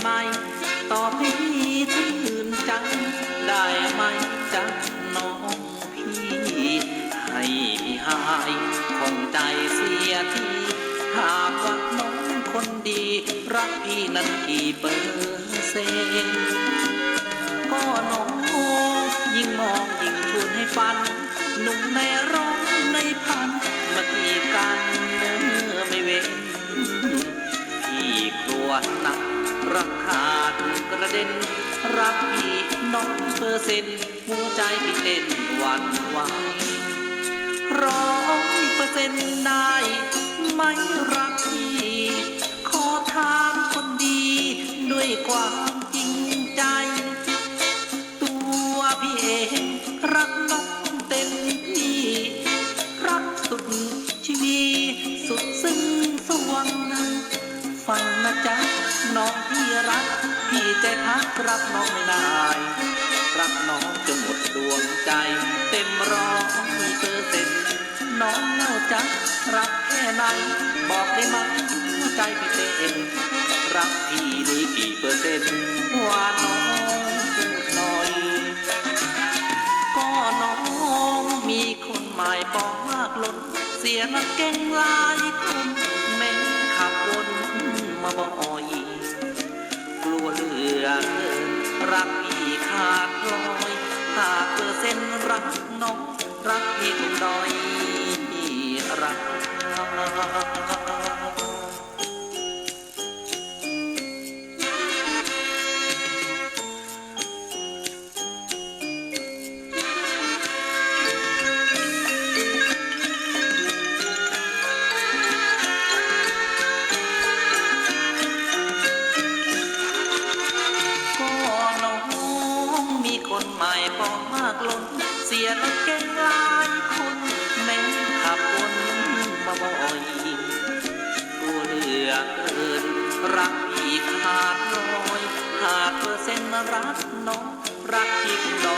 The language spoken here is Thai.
ไหม ตอบให้พี่ชื่นใจได้ไหมจ๊ะน้องพี่ ให้พี่หายคงใจเสียที หากว่าน้องคนดี รักพี่นั้นกี่เปอร์เซ็นต์ก็น้องยิ่งมองยิ่งชวนให้ฝัน หนุ่มในร้องในพันมากีดกันเนื้อไม่เว้นพี่กลัวหนัก รักขาดกระเด็น รักพี่น้องเปอร์เซ็นต์หัวใจพี่เต้นหวันไหวร้อยเปอร์เซ็นต์ได้ไหม่รักพี่ ขอถามคนดีด้วยความจริงใจ ตัวพี่เองรักน้องเต็มที่ รักสุดชีวีสุดซึ้งสวงนะ ฟังนะจ๊ะน้องพี่รัก พี่ใจพักรับน้องไม่ได้ รักน้องจนหมดดวงใจ เต็มร้อยเปอร์เซ็นต์น้องเล่าจ๊ะรักแค่ไหน บอกได้ไหมหัวใจพี่เต้นรักพี่ได้กี่เปอร์เซ็นต์ว่าน้องพูดหน่อย ก็น้องมีคนหมายปองมากล้นเสียนักเก่งหลายคนแม่งขับวน มาบ่อยกลัวเหลือเกินรักพี่ขาดลอยหากเปอร์เซ็นต์รักน้องรักพี่คงดอยรัก คนใหม่ปองมากลนเสียแล้วเก่งลายคุณแม่ขับวนมาบ่อยกูเหลือเกินรักพี่ขาดรอยหาดเปอร์เซ็นต์รักน้องรักพี่น้อง